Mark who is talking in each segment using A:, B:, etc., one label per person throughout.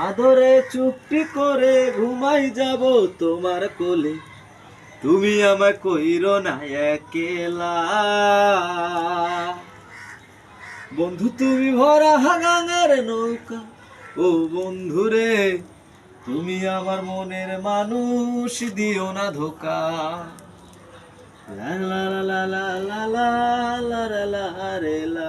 A: আদরে চুপটি করে ঘুমাই যাব তোমার কোলে তুমি আমায় কইর না একেলা বন্ধু তুমি ভরা হাগাঙের নৌকা ও বন্ধুরে তুমি আমার মনের মানুষ দিও না ধোকা লা লা লা লা লা লা লা লা লা রে লা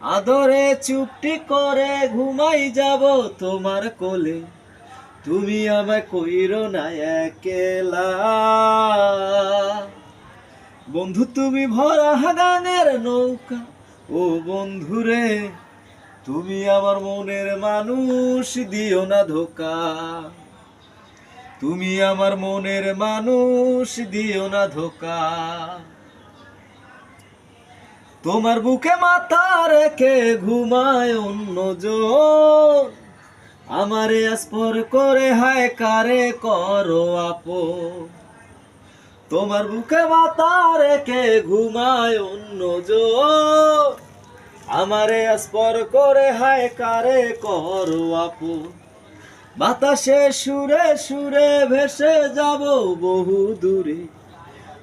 A: আদরে চুপটি করে ঘুমাই যাব তোমার কোলে। তুমি আমায় কইর না একেলা। বন্ধু, তুমি ভরা হাগানের নৌকা। ও বন্ধুরে, তুমি আমার মনের মানুষ, দিও না ধোকা। তুমি আমার মনের মানুষ, দিও না ধোকা। তোমার বুকে মাথা রেখে ঘুমায় অন্যজন আমারে আসপর করে হায়, কারে করো আপো তোমার বুকে মাথা রেখে ঘুমায় অন্যজন আমারে আসপর করে হায়, কারে করো আপো বাতাসে সুরে সুরে ভেসে যাব বহু দূরে